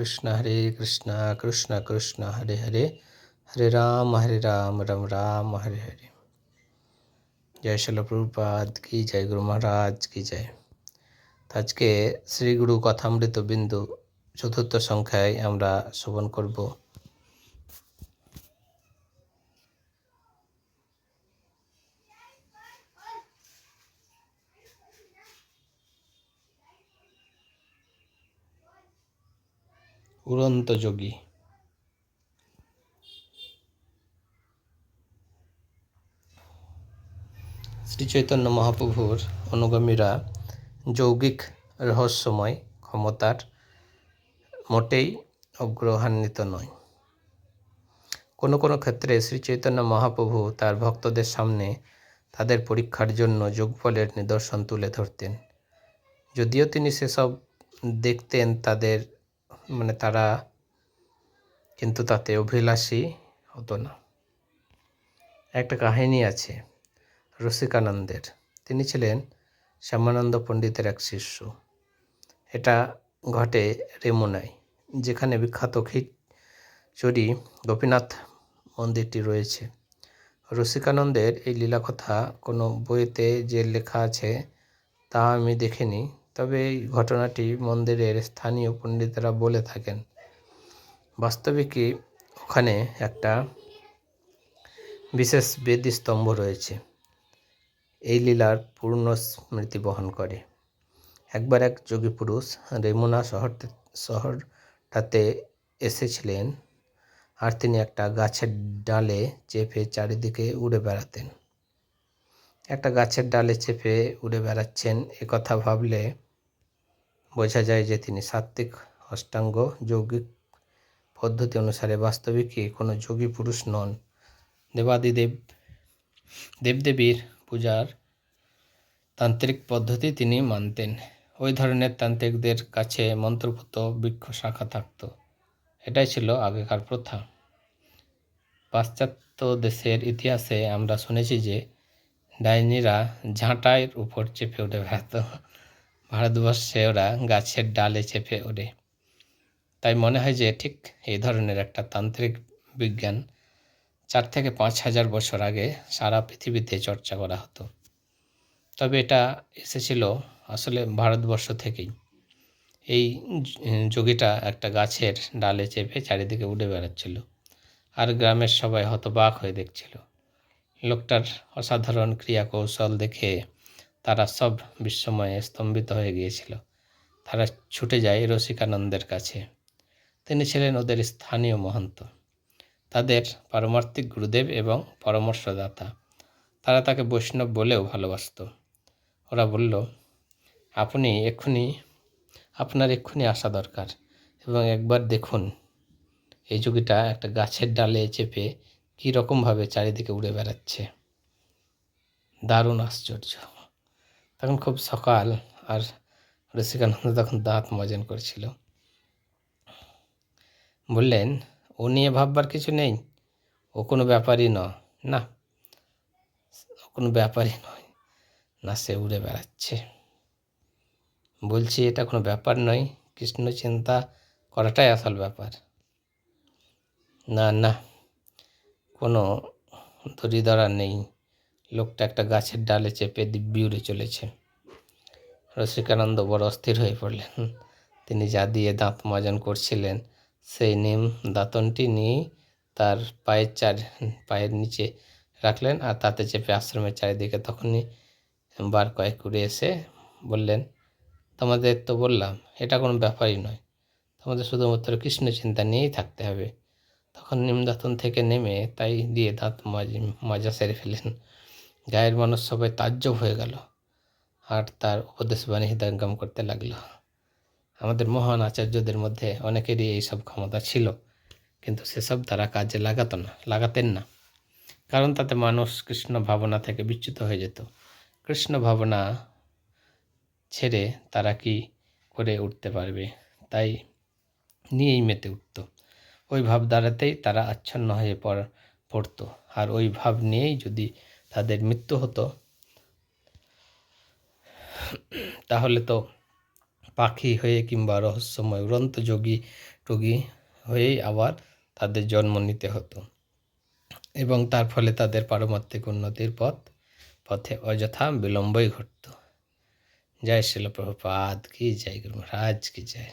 কৃষ্ণ হরে কৃষ্ণ কৃষ্ণ কৃষ্ণ, হরে হরে হরে রাম হরে রাম রাম রাম, হরে হরে। জয় শিল প্রভুপাদ কি জয় গুরু মহারাজ, কি জয়। আজকে আজকে শ্রীগুরু কথামৃত বিন্দু চতুর্থ সংখ্যায় আমরা শ্রবণ করব। উড়ন্ত যোগী। শ্রী চৈতন্য মহাপ্রভুর অনুগামীরা যৌগিক রহস্যময় ক্ষমতার মোটেই অগ্রহান্বিত নয়। কোনো কোনো ক্ষেত্রে শ্রী চৈতন্য মহাপ্রভু তার ভক্তদের সামনে তাদের পরীক্ষার জন্য যোগফলের নিদর্শন তুলে ধরতেন। যদিও তিনি সেসব দেখতেন তাদের মানে তারা কিন্তু তাতে অভিলাষী হতো না। একটা কাহিনী আছে, রসিকানন্দের। তিনি ছিলেন শ্যামানন্দ পণ্ডিতের এক শিষ্য। এটা ঘটে রেমুনায়, যেখানে বিখ্যাত খিচুরি গোপীনাথ মন্দিরটি রয়েছে। রসিকানন্দের এই লীলা কথা কোনো বইতে যে লেখা আছে তা আমি দেখিনি। তবে এই ঘটনাটি মন্দিরের স্থানীয় পণ্ডিতেরা বলে থাকেন। বাস্তবিকই ওখানে একটা বিশেষ বেদি স্তম্ভ রয়েছে? এই লীলার পূর্ণ স্মৃতি বহন করে। একবার এক যোগী পুরুষ রেমুনা শহর শহরটাতে এসেছিলেন আর তিনি একটা গাছের ডালে চেপে চারিদিকে উড়ে বেড়াতেন। একটা গাছের ডালে চেপে উড়ে বেড়াচ্ছেন। কথা ভাবলে বোঝা যায় যে তিনি সাত্ত্বিক, অষ্টাঙ্গ, যৌগিক পদ্ধতি অনুসারে বাস্তবিকই কোনো যোগী পুরুষ নন। দেবাদিদেব দেবদেবীর পূজার তান্ত্রিক পদ্ধতি তিনি মানতেন। ওই ধরনের তান্ত্রিকদের কাছে মন্ত্রপুত বৃক্ষ শাখা থাকত। এটাই ছিল আগেকার প্রথা। পাশ্চাত্য দেশের ইতিহাসে আমরা শুনেছি যে ডাইনিরা ঝাঁটাইয়ের উপর চেপে উঠে বেড়াত ভারতবর্ষে ওরা গাছের ডালে চেপে ওঠে। তাই মনে হয় যে ঠিক এই ধরনের একটা তান্ত্রিক বিজ্ঞান চার থেকে পাঁচ হাজার বছর আগে সারা পৃথিবীতে চর্চা করা হতো। তবে এটা এসেছিল আসলে ভারতবর্ষ থেকেই। এই যোগীটা একটা গাছের ডালে চেপে চারিদিকে উড়ে বেড়াচ্ছিল। আর গ্রামের সবাই হতবাক হয়ে দেখছিল। লোকটার অসাধারণ ক্রিয়া কৌশল দেখে তারা সব বিস্ময়ে স্তম্ভিত হয়ে গিয়েছিল। তারা ছুটে যায় রসিকানন্দের কাছে। তিনি ছিলেন ওদের স্থানীয় মহন্ত। তাদের পারমার্থিক গুরুদেব এবং পরামর্শদাতা। তারা তাকে বৈষ্ণব বলেও ভালোবাসত। ওরা বলল, আপনি এক্ষুনি, আপনার এক্ষুনি আসা দরকার এবং একবার দেখুন। এই যুগিটা একটা গাছের ডালে চেপে কী রকমভাবে চারিদিকে উড়ে বেড়াচ্ছে? দারুণ আশ্চর্য। তখন খুব সকাল আর রসিকানন্দ তখন দাঁত মজন করছিল। বললেন, ও নিয়ে ভাববার কিছু নেই? ও কোনো ব্যাপারই ন না, ও কোনো ব্যাপারই নয়। না, সে উড়ে বেড়াচ্ছে। বলছি, এটা কোনো ব্যাপার নয়। কৃষ্ণ চিন্তা করাটাই আসল ব্যাপার। না না কোনো দড়ি ধরা নেই। লোকটা একটা গাছের ডালে চেপে দিব্যি উড়ে চলেছে। রসিকানন্দ বড় অস্থির হয়ে পড়লেন। তিনি যা দিয়ে দাঁত মাজন করছিলেন, সেই নিম দাঁতনটি নিয়ে তার পায়ের চার, পায়ের নিচে রাখলেন আর তাতে চেপে আশ্রমের চারিদিকে তখনই বার কয়েক উড়ে এসে বললেন, তোমাদের তো বললাম, এটা কোনো ব্যাপারই নয়। তোমাদের শুধুমাত্র কৃষ্ণ চিন্তা নিয়েই থাকতে হবে। তখন নিমদাতন থেকে নেমে তাই দিয়ে দাঁত মাজা সেরে ফেলেন গায়ের মানুষ সবাই তাজ্জব হয়ে গেল আর তার উপদেশ বাণী হৃদয়ঙ্গম করতে লাগল। আমাদের মহান আচার্যদের মধ্যে অনেকেরই এইসব ক্ষমতা ছিল, কিন্তু সেসব তারা কাজে লাগাতো না, লাগাতেন না। কারণ তাতে মানুষ কৃষ্ণ ভাবনা থেকে বিচ্যুত হয়ে যেত। কৃষ্ণ ভাবনা ছেড়ে তারা কি করে উঠতে পারবে? তাই নিয়েই মেতে উঠত। ওই ভাব দ্বারাতেই তারা আচ্ছন্ন হয়ে পড়তো। আর ওই ভাব নিয়েই যদি তাদের মৃত্যু হতো, তাহলে তো পাখি হয়ে কিংবা রহস্যময় উড়ন্ত যোগী টগী হয়েই আবার তাদের জন্ম নিতে হতো। এবং তার ফলে তাদের পারমার্থিক উন্নতির পথ, পথে অযথা বিলম্বই ঘটত। জয় শিল প্রভুপাদ, কি জয় গুরু মহারাজ, কি জয়।